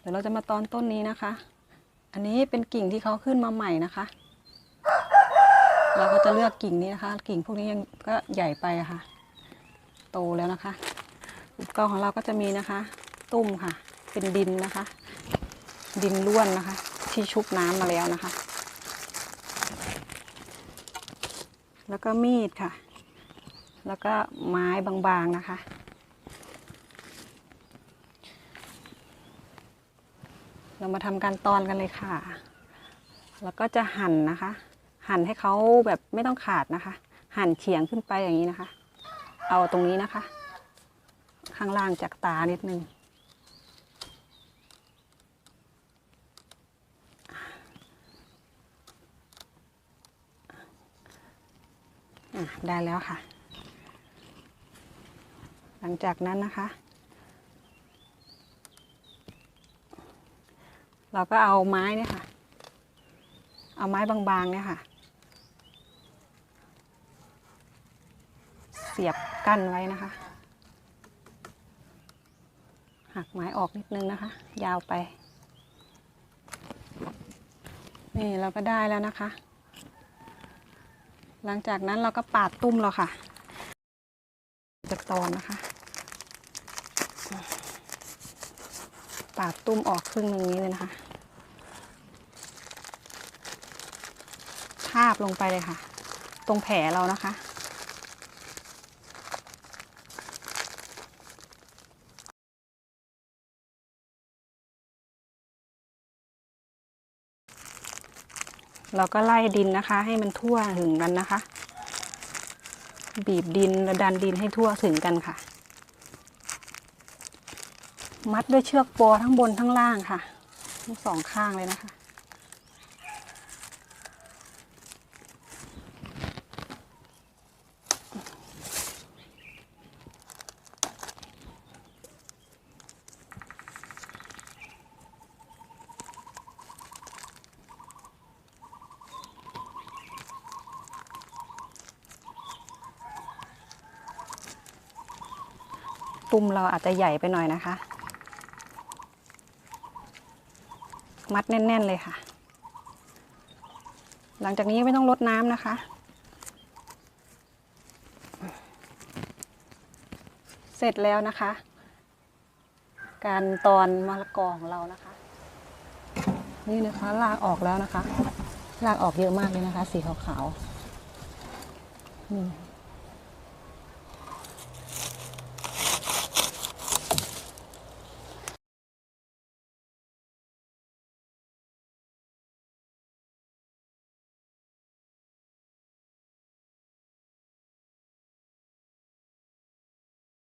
เดี๋ยวเราจะมาตอนต้นนี้นะคะ อันนี้เป็นกิ่งที่เขาขึ้นมาใหม่นะคะ เราก็จะเลือกกิ่งนี้นะคะ กิ่งพวกนี้ยังก็ใหญ่ไปะค่ะ โตแล้วนะคะอุปกรณ์ของเราก็จะมีนะคะ ตุ้มค่ะ เป็นดินนะคะ ดินล้วนนะคะ ที่ชุบน้ำมาแล้วนะคะ แล้วก็มีดค่ะ แล้วก็ไม้บางๆนะคะ เรามาทำการตอนกันเลยค่ะ แล้วก็จะหั่นนะคะ หั่นให้เขาแบบไม่ต้องขาดนะคะ หั่นเฉียงขึ้นไปอย่างนี้นะคะ เอาตรงนี้นะคะ ข้างล่างจากตานิดนึงอะได้แล้วค่ะ หลังจากนั้นนะคะ เราก็เอาไม้เนี่ยค่ะ เอาไม้บางๆเนี่ยค่ะ เสียบกั้นไว้นะคะ หักไม้ออกนิดนึงนะคะ ยาวไป นี่เราก็ได้แล้วนะคะ หลังจากนั้นเราก็ปาดตุ้มเราค่ะ จะตอนนะคะ ปาดตุ้มออกครึ่งหนึ่งนี้เลยนะคะ ทาบลงไปเลยค่ะ ตรงแผลเรานะคะ เราก็ไล่ดินนะคะ ให้มันทั่วถึงกันนะคะ บีบดินและดันดินให้ทั่วถึงกันค่ะ มัดด้วยเชือกปอทั้งบนทั้งล่างค่ะทั้งสองข้างเลยนะคะ ตุ้มเราอาจจะใหญ่ไปหน่อยนะคะ มัดแน่น ๆ เลยค่ะ หลังจากนี้ไม่ต้องลดน้ำนะคะเสร็จแล้วนะคะ การตอนมะละกอของเรานะคะ นี่นะคะลากออกแล้วนะคะ ลากออกเยอะมากเลยนะคะ สีขาวๆนี่